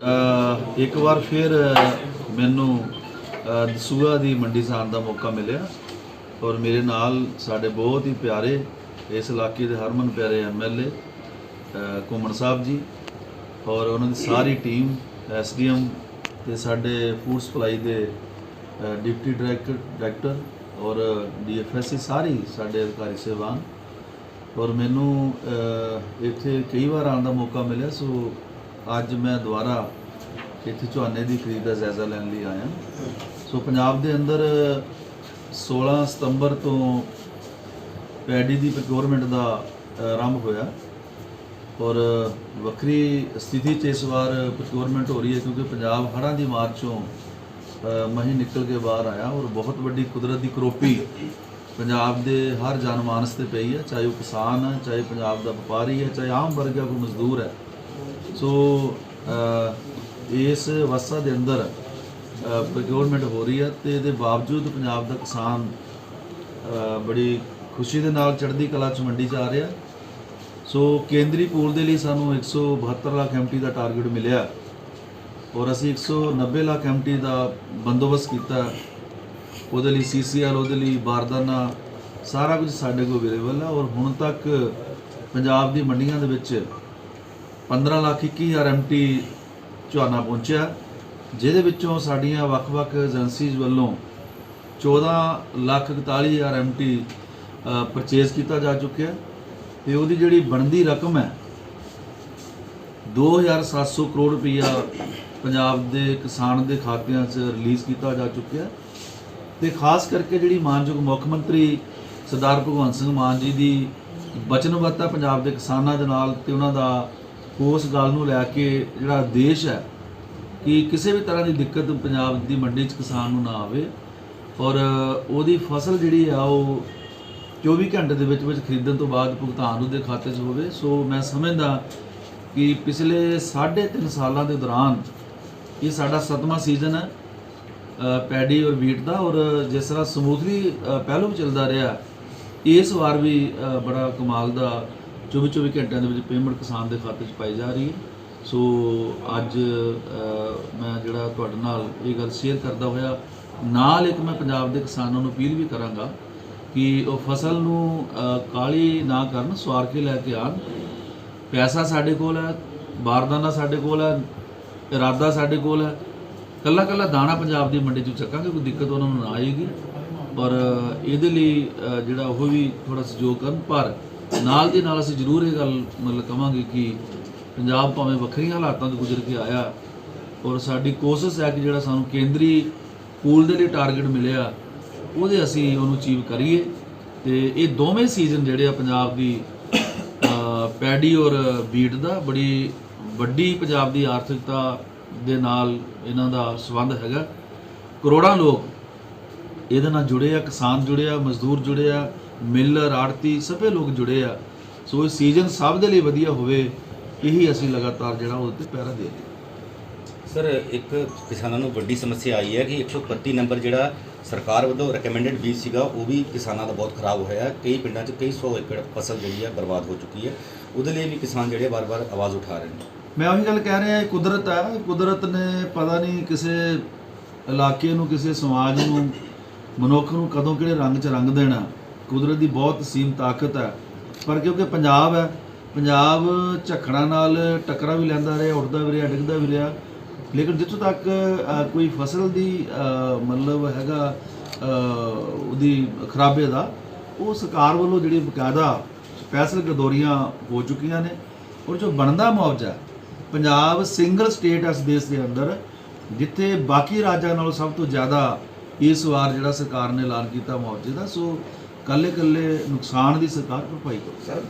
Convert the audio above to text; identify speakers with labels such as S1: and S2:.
S1: ਇੱਕ ਵਾਰ ਫਿਰ ਮੈਨੂੰ ਦਸੂਆ ਦੀ ਮੰਡੀ ਜਾਣ ਦਾ ਮੌਕਾ ਮਿਲਿਆ ਔਰ ਮੇਰੇ ਨਾਲ ਸਾਡੇ ਬਹੁਤ ਹੀ ਪਿਆਰੇ ਇਸ ਇਲਾਕੇ ਦੇ ਹਰਮਨ ਪਿਆਰੇ ਐਮਐਲਏ ਘੁੰਮਣ ਸਾਹਿਬ ਜੀ ਔਰ ਉਹਨਾਂ ਦੀ ਸਾਰੀ ਟੀਮ ਐਸਡੀਐਮ ਤੇ ਸਾਡੇ ਫੂਡ ਸਪਲਾਈ ਦੇ ਡਿਪਟੀ ਡਾਇਰੈਕਟਰ ਡਾਇਰੈਕਟਰ ਔਰ ਡੀਐਫਐਸਸੀ ਸਾਰੀ ਸਾਡੇ ਅਧਿਕਾਰੀ ਸੇਵਾਨ ਔਰ ਮੈਨੂੰ ਇੱਥੇ ਕਈ ਵਾਰ ਆਉਣ ਦਾ ਮੌਕਾ ਮਿਲਿਆ, ਸੋ ਅੱਜ ਮੈਂ ਦੁਬਾਰਾ ਇੱਥੇ ਝੋਨੇ ਦੀ ਖਰੀਦ ਦਾ ਜਾਇਜ਼ਾ ਲੈਣ ਲਈ ਆਇਆ। ਸੋ ਪੰਜਾਬ ਦੇ ਅੰਦਰ 16 ਸਤੰਬਰ ਤੋਂ ਪੈਡੀ ਦੀ ਪ੍ਰੋਕਿਉਰਮੈਂਟ ਦਾ ਆਰੰਭ ਹੋਇਆ। ਔਰ ਵੱਖਰੀ ਸਥਿਤੀ 'ਚ ਇਸ ਵਾਰ ਪ੍ਰੋਕਿਉਰਮੈਂਟ ਹੋ ਰਹੀ ਹੈ ਕਿਉਂਕਿ ਪੰਜਾਬ ਹੜ੍ਹਾਂ ਦੀ ਮਾਰ ਚੋਂ ਮਹੀਂ ਨਿਕਲ ਕੇ ਬਾਹਰ ਆਇਆ ਔਰ ਬਹੁਤ ਵੱਡੀ ਕੁਦਰਤ ਦੀ ਕਰੋਪੀ ਪੰਜਾਬ ਦੇ ਹਰ ਜਨਮਾਨਸ ਤੇ ਪਈ ਹੈ। ਚਾਹੇ ਉਹ ਕਿਸਾਨ ਹੈ, ਚਾਹੇ ਪੰਜਾਬ ਦਾ ਵਪਾਰੀ ਹੈ, ਚਾਹੇ ਆਮ ਵਰਗ ਵਰਗਾ ਕੋਈ ਮਜ਼ਦੂਰ ਹੈ। ਸੋ uh, ਇਸ ਵਸਾ ਦੇ ਅੰਦਰ uh, ਪ੍ਰੋਕਿਉਰਮੈਂਟ ਹੋ ਰਹੀ ਹੈ ਤੇ ਇਹਦੇ ਬਾਵਜੂਦ ਪੰਜਾਬ ਦਾ ਕਿਸਾਨ uh, ਬੜੀ ਖੁਸ਼ੀ ਦੇ ਨਾਲ ਚੜ੍ਹਦੀ ਕਲਾ ਚ ਮੰਡੀ ਚ ਆ ਰਿਹਾ। ਸੋ ਕੇਂਦਰੀ ਪੂਲ ਦੇ ਲਈ ਸਾਨੂੰ 172 ਲੱਖ ਐਮਟੀ ਦਾ ਟਾਰਗੇਟ ਮਿਲਿਆ। ਔਰ ਅਸੀਂ 190 ਲੱਖ ਐਮਟੀ ਦਾ ਬੰਦੋਬਸਤ ਕੀਤਾ। ਉਹਦੇ ਲਈ ਸੀਸੀਆਰ ਉਹਦੇ ਲਈ ਬਾਰਦਾਨਾ, ਸਾਰਾ ਕੁਝ ਸਾਡੇ ਕੋਲ ਅਵੇਲੇਬਲ ਹੈ ਔਰ ਹੁਣ ਤੱਕ ਪੰਜਾਬ ਦੀ ਮੰਡੀਆਂ ਦੇ ਵਿੱਚ 15 ਲੱਖ 21 ਹਜ਼ਾਰ ਐਮਟੀ ਝੋਨਾ ਪਹੁੰਚਿਆ, ਜਿਹਦੇ ਵਿੱਚੋਂ ਸਾਡੀਆਂ ਵੱਖ-ਵੱਖ ਏਜੰਸੀਜ਼ ਵੱਲੋਂ 14 ਲੱਖ 41 ਹਜ਼ਾਰ ਐਮਟੀ ਪਰਚੇਜ਼ ਕੀਤਾ ਜਾ ਚੁੱਕਿਆ ਤੇ ਉਹਦੀ ਜਿਹੜੀ ਬਣਦੀ ਰਕਮ ਹੈ 2700 ਕਰੋੜ ਰੁਪਈਆ ਪੰਜਾਬ ਦੇ ਕਿਸਾਨ ਦੇ ਖਾਤਿਆਂ 'ਚ ਰਿਲੀਜ਼ ਕੀਤਾ ਜਾ ਚੁੱਕਿਆ ਤੇ ਖਾਸ ਕਰਕੇ ਜਿਹੜੀ ਮਾਨਯੋਗ ਮੁੱਖ ਮੰਤਰੀ ਸਰਦਾਰ ਭਗਵੰਤ ਸਿੰਘ ਮਾਨ ਜੀ ਦੀ ਵਚਨਬੱਧਤਾ ਪੰਜਾਬ ਦੇ ਕਿਸਾਨਾਂ ਦੇ ਨਾਲ ਤੇ ਉਹਨਾਂ ਦਾ ਉਸ ਗੱਲ ਨੂੰ ਲੈ ਕੇ ਜਿਹੜਾ ਦੇਸ਼ ਹੈ ਕਿ ਕਿਸੇ ਵੀ ਤਰ੍ਹਾਂ ਦੀ ਦਿੱਕਤ ਪੰਜਾਬ ਦੀ ਮੰਡੀ 'ਚ ਕਿਸਾਨ ਨੂੰ ਨਾ ਆਵੇ ਔਰ ਉਹਦੀ ਫਸਲ ਜਿਹੜੀ ਆ ਉਹ 24 ਘੰਟੇ ਦੇ ਵਿੱਚ ਵਿੱਚ ਖਰੀਦਣ ਤੋਂ ਬਾਅਦ ਭੁਗਤਾਨ ਉਹਦੇ ਖਾਤੇ 'ਚ ਹੋਵੇ। ਸੋ ਮੈਂ ਸਮਝਦਾ ਕਿ ਪਿਛਲੇ 3.5 ਸਾਲਾਂ ਦੇ ਦੌਰਾਨ ਇਹ ਸਾਡਾ ਸੱਤਵਾਂ ਸੀਜ਼ਨ ਹੈ ਪੈਡੀ ਔਰ ਵੀਟ ਦਾ ਔਰ ਜਿਸ ਤਰ੍ਹਾਂ ਸਮੂਥਲੀ ਪਹਿਲੋਂ ਚੱਲਦਾ ਰਿਹਾ, ਇਸ ਵਾਰ ਵੀ ਬੜਾ ਕਮਾਲ ਦਾ 24 24 ਘੰਟਿਆਂ ਦੇ ਵਿੱਚ ਪੇਮੈਂਟ ਕਿਸਾਨ ਦੇ ਖਾਤੇ 'ਚ ਪਾਈ ਜਾ ਰਹੀ ਹੈ। ਸੋ ਅੱਜ ਮੈਂ ਜਿਹੜਾ ਤੁਹਾਡੇ ਨਾਲ ਇਹ ਗੱਲ ਸ਼ੇਅਰ ਕਰਦਾ ਹੋਇਆ ਨਾਲ ਇੱਕ ਮੈਂ ਪੰਜਾਬ ਦੇ ਕਿਸਾਨਾਂ ਨੂੰ ਅਪੀਲ ਵੀ ਕਰਾਂਗਾ ਕਿ ਉਹ ਫਸਲ ਨੂੰ ਅ, ਕਾਲੀ ਨਾ ਕਰਨ ਸਵਾਰ ਕੇ ਲੈ ਕੇ ਆਣ ਪੈਸਾ ਸਾਡੇ ਕੋਲ ਹੈ ਬਾਰਦਾਨਾ ਸਾਡੇ ਕੋਲ ਹੈ ਇਰਾਦਾ ਸਾਡੇ ਕੋਲ ਹੈ। ਕੱਲਾ ਕੱਲਾ ਦਾਣਾ ਪੰਜਾਬ ਦੀ ਮੰਡੀ 'ਚ ਚੱਕਾਂਗੇ ਕੋਈ ਦਿੱਕਤ ਉਹਨਾਂ ਨੂੰ ਨਾ ਆਏਗੀ। ਪਰ ਇਹਦੇ ਲਈ ਜਿਹੜਾ ਉਹ ਵੀ ਥੋੜਾ ਸਹਿਯੋਗ ਕਰਨ ਪਰ ਨਾਲ ਦੀ ਨਾਲ ਅਸੀਂ ਜ਼ਰੂਰ ਇਹ ਗੱਲ ਮਤਲਬ ਕਵਾਂਗੇ ਕਿ ਪੰਜਾਬ ਭਾਵੇਂ ਵੱਖਰੀਆਂ ਹਾਲਾਤਾਂ ਤੋਂ ਗੁਜ਼ਰ ਕੇ ਆਇਆ ਔਰ ਸਾਡੀ ਕੋਸ਼ਿਸ਼ ਹੈ ਕਿ ਜਿਹੜਾ ਸਾਨੂੰ ਕੇਂਦਰੀ ਪੂਲ ਦੇ ਲਈ ਟਾਰਗੇਟ ਮਿਲਿਆ, ਉਹਦੇ ਅਸੀਂ ਉਹਨੂੰ ਅਚੀਵ ਕਰੀਏ। ਤੇ ਇਹ ਦੋਵੇਂ ਸੀਜ਼ਨ ਜਿਹੜੇ ਆ ਪੰਜਾਬ ਦੀ ਪੈਡੀ ਔਰ ਬੀਟ ਦਾ ਬੜੀ ਵੱਡੀ ਪੰਜਾਬ ਦੀ ਆਰਥਿਕਤਾ ਦੇ ਨਾਲ ਇਹਨਾਂ ਦਾ ਸੰਬੰਧ ਹੈਗਾ। ਕਰੋੜਾਂ ਲੋਕ ਇਹਦੇ ਨਾਲ ਜੁੜੇ ਆ, ਕਿਸਾਨ ਜੁੜੇ ਆ, ਮਜ਼ਦੂਰ ਜੁੜੇ ਆ। ਮਿਲਰ ਆੜਤੀ ਸਭੇ ਲੋਕ ਜੁੜੇ ਆ। ਸੋ ਇਹ ਸੀਜ਼ਨ ਸਭ ਦੇ ਲਈ ਵਧੀਆ ਹੋਵੇ ਇਹੀ ਅਸੀਂ ਲਗਾਤਾਰ ਜਿਹੜਾ ਉਹਦੇ ਤੇ ਪਹਿਰਾ ਦੇ ਰਹੇ
S2: ਸਰ ਇੱਕ ਕਿਸਾਨਾਂ ਨੂੰ ਵੱਡੀ ਸਮੱਸਿਆ ਆਈ ਹੈ ਕਿ 131 ਨੰਬਰ ਜਿਹੜਾ ਸਰਕਾਰ ਵੱਲੋਂ ਰეკਮੈਂਡਡ ਬੀਜ ਸੀਗਾ ਉਹ ਵੀ ਕਿਸਾਨਾਂ ਦਾ ਬਹੁਤ ਖਰਾਬ ਹੋਇਆ ਹੈ। ਕਈ ਪਿੰਡਾਂ 'ਚ ਕਈ ਸੌ ਏਕੜ ਫਸਲ ਜਿਹੜੀ ਹੈ ਬਰਬਾਦ ਹੋ ਚੁੱਕੀ ਹੈ। ਉਹਦੇ ਲਈ ਵੀ ਕਿਸਾਨ ਜਿਹੜੇ ਵਾਰ-ਵਾਰ ਆਵਾਜ਼ ਉਠਾ ਰਹੇ ਨੇ।
S1: ਮੈਂ ਉਹੀ ਗੱਲ ਕਹਿ ਰਿਹਾ ਇਹ ਕੁਦਰਤ ਹੈ ਕੁਦਰਤ ਨੇ ਪਤਾ ਨਹੀਂ ਕਿਸੇ ਇਲਾਕੇ ਨੂੰ ਕਿਸੇ ਸਮਾਜ ਨੂੰ ਮਨੁੱਖ ਨੂੰ ਕਦੋਂ ਕਿਹੜੇ ਰੰਗ 'ਚ ਰੰਗ ਦੇਣਾ। ਕੁਦਰਤ ਦੀ ਬਹੁਤ ਸੀਮ ਤਾਕਤ ਹੈ। ਪਰ ਕਿਉਂਕਿ ਪੰਜਾਬ ਹੈ, ਪੰਜਾਬ ਝਖੜਾਂ ਨਾਲ ਟੱਕਰਾਂ ਵੀ ਲੈਂਦਾ ਰਿਹਾ ਉੱਠਦਾ ਵੀ ਰਿਹਾ, ਡਿੱਗਦਾ ਵੀ ਰਿਹਾ। ਲੇਕਿਨ ਜਿੱਥੋਂ ਤੱਕ ਕੋਈ ਫਸਲ ਦੀ ਮਤਲਬ ਹੈਗਾ ਉਹਦੀ ਖਰਾਬੇ ਦਾ, ਉਹ ਸਰਕਾਰ ਵੱਲੋਂ ਜਿਹੜੀ ਬਕਾਇਦਾ ਸਪੈਸ਼ਲ ਗਦੋਰੀਆਂ ਹੋ ਚੁੱਕੀਆਂ ਨੇ। ਔਰ ਜੋ ਬਣਦਾ ਮੁਆਵਜ਼ਾ ਪੰਜਾਬ ਸਿੰਗਲ ਸਟੇਟ ਹੈ ਇਸ ਦੇਸ਼ ਦੇ ਅੰਦਰ, ਜਿੱਥੇ ਬਾਕੀ ਰਾਜਾਂ ਨਾਲੋਂ ਸਭ ਤੋਂ ਜ਼ਿਆਦਾ ਇਸ ਵਾਰ ਜਿਹੜਾ ਸਰਕਾਰ ਨੇ ਐਲਾਨ ਕੀਤਾ ਮੁਆਵਜ਼ੇ ਦਾ, ਸੋ ਕੱਲੇ ਕੱਲੇ ਨੁਕਸਾਨ ਦੀ ਸਰਕਾਰ ਭਰਪਾਈ ਕਰੋ
S3: ਸਰ